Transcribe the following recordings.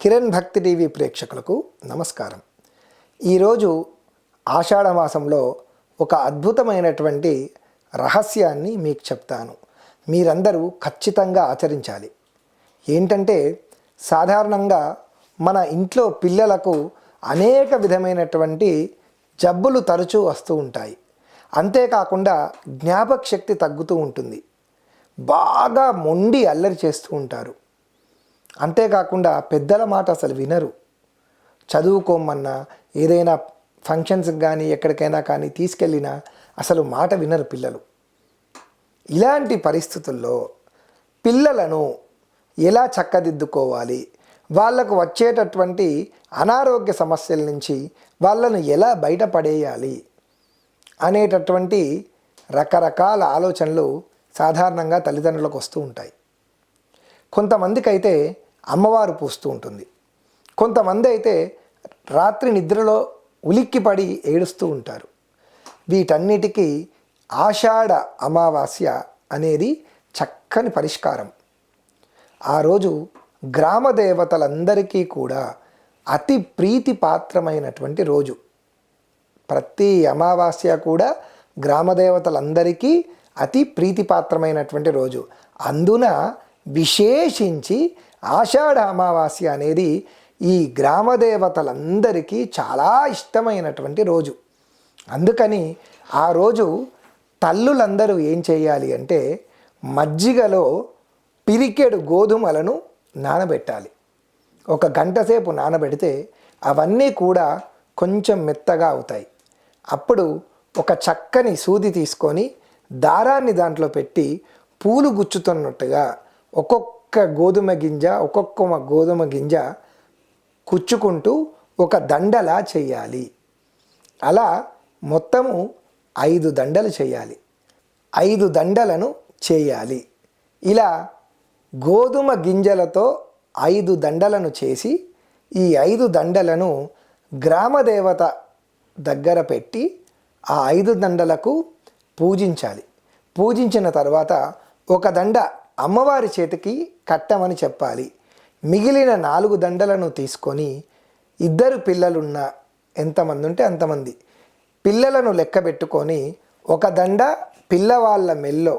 కిరణ్ భక్తి టీవీ ప్రేక్షకులకు నమస్కారం. ఈరోజు ఆషాఢ మాసంలో ఒక అద్భుతమైనటువంటి రహస్యాన్ని మీకు చెప్తాను. మీరందరూ ఖచ్చితంగా ఆచరించాలి. ఏంటంటే సాధారణంగా మన ఇంట్లో పిల్లలకు అనేక విధమైనటువంటి జబ్బులు తరచూ వస్తూ ఉంటాయి. అంతేకాకుండా జ్ఞాపక శక్తి తగ్గుతూ ఉంటుంది. బాగా మొండి అల్లరి చేస్తూ ఉంటారు. అంతేకాకుండా పెద్దల మాట అసలు వినరు. చదువుకోమన్నా ఏదైనా ఫంక్షన్స్కి కానీ ఎక్కడికైనా కానీ తీసుకెళ్ళినా అసలు మాట వినరు పిల్లలు. ఇలాంటి పరిస్థితుల్లో పిల్లలను ఎలా చక్కదిద్దుకోవాలి? వాళ్ళకు వచ్చేటటువంటి అనారోగ్య సమస్యల నుంచి వాళ్ళను ఎలా బయటపడేయాలి? అనేటటువంటి రకరకాల ఆలోచనలు సాధారణంగా తల్లిదండ్రులకు వస్తూ ఉంటాయి. కొంతమందికైతే అమ్మవారు పూస్తూ ఉంటుంది. కొంతమంది అయితే రాత్రి నిద్రలో ఉలిక్కిపడి ఏడుస్తూ ఉంటారు. వీటన్నిటికీ ఆషాఢ అమావాస్య అనేది చక్కని పరిష్కారం. ఆ రోజు గ్రామ దేవతలందరికీ కూడా అతి ప్రీతి పాత్రమైనటువంటి రోజు. ప్రతి అమావాస్య కూడా గ్రామదేవతలందరికీ అతి ప్రీతిపాత్రమైనటువంటి రోజు. అందున విశేషించి ఆషాఢ అమావాస్య అనేది ఈ గ్రామదేవతలందరికీ చాలా ఇష్టమైనటువంటి రోజు. అందుకని ఆ రోజు తల్లులందరూ ఏం చేయాలి అంటే మజ్జిగలో పిరికెడు గోధుమలను నానబెట్టాలి. ఒక గంట సేపు నానబెడితే అవన్నీ కూడా కొంచెం మెత్తగా అవుతాయి. అప్పుడు ఒక చక్కని సూది తీసుకొని దారాన్ని దాంట్లో పెట్టి పూలు గుచ్చుతున్నట్టుగా ఒక్కొక్క గోధుమ గింజ ఒక్కొక్క గోధుమ గింజ కుచ్చుకుంటూ ఒక దండలా చేయాలి అలా మొత్తము ఐదు దండలు చేయాలి ఐదు దండలను చేయాలి. ఇలా గోధుమ గింజలతో ఐదు దండలను చేసి ఈ ఐదు దండలను గ్రామదేవత దగ్గర పెట్టి ఆ ఐదు దండలకు పూజించాలి. పూజించిన తర్వాత ఒక దండ అమ్మవారి చేతికి కట్టమని చెప్పాలి. మిగిలిన నాలుగు దండలను తీసుకొని ఇద్దరు పిల్లలున్న ఎంతమంది ఉంటే అంతమంది పిల్లలను లెక్క పెట్టుకొని ఒక దండ పిల్లవాళ్ళ మెల్లో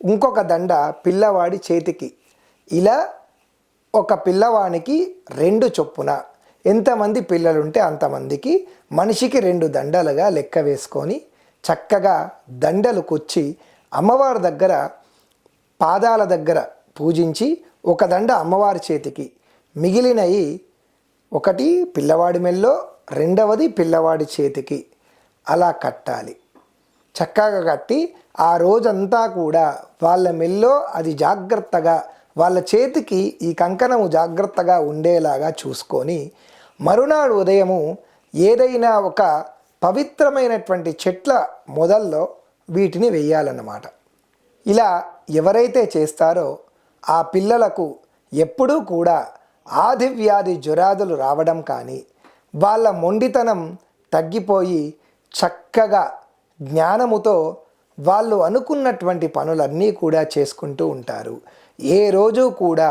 ఇంకొక దండ పిల్లవాడి చేతికి. ఇలా ఒక పిల్లవానికి రెండు చొప్పున. ఎంతమంది పిల్లలుంటే అంతమందికి మనిషికి రెండు దండలుగా లెక్క వేసుకొని చక్కగా దండలు కొచ్చి అమ్మవారి దగ్గర పాదాల దగ్గర పూజించి ఒక దండ అమ్మవారి చేతికి. మిగిలినవి ఒకటి పిల్లవాడి మెల్లో రెండవది పిల్లవాడి చేతికి. అలా కట్టాలి. చక్కగా కట్టి ఆ రోజంతా కూడా వాళ్ళ మెల్లో అది జాగ్రత్తగా వాళ్ళ చేతికి ఈ కంకణము జాగ్రత్తగా ఉండేలాగా చూసుకొని మరునాడు ఉదయము ఏదైనా ఒక పవిత్రమైనటువంటి చెట్ల మొదల్లో వీటిని వెయ్యాలన్నమాట ఇలా ఎవరైతే చేస్తారో ఆ పిల్లలకు ఎప్పుడూ కూడా ఆదివ్యాధి జ్వరాదులు రావడం కానీ వాళ్ళ మొండితనం తగ్గిపోయి చక్కగా జ్ఞానముతో వాళ్ళు అనుకున్నటువంటి పనులన్నీ కూడా చేసుకుంటూ ఉంటారు. ఏ రోజు కూడా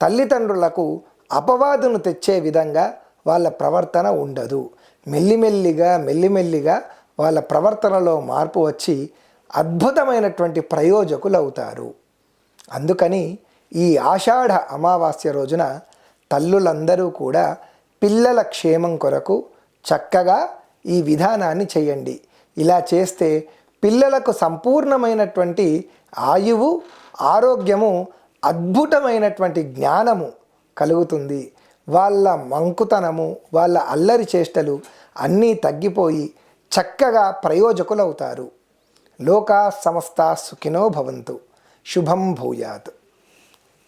తల్లిదండ్రులకు అపవాదును తెచ్చే విధంగా వాళ్ళ ప్రవర్తన ఉండదు. మెల్లిమెల్లిగా మెల్లిమెల్లిగా వాళ్ళ ప్రవర్తనలో మార్పు వచ్చి అద్భుతమైనటువంటి ప్రయోజకులు అవుతారు అందుకని ఈ ఆషాఢ అమావాస్య రోజున తల్లులందరూ కూడా పిల్లల క్షేమం కొరకు చక్కగా ఈ విధానాన్ని చేయండి. ఇలా చేస్తే పిల్లలకు సంపూర్ణమైనటువంటి ఆయువు ఆరోగ్యము అద్భుతమైనటువంటి జ్ఞానము కలుగుతుంది. వాళ్ళ మంకుతనము వాళ్ళ అల్లరి చేష్టలు అన్నీ తగ్గిపోయి చక్కగా ప్రయోజకులవుతారు. లోకా సమస్త సుఖినో భవంతు. శుభం భూయాత్.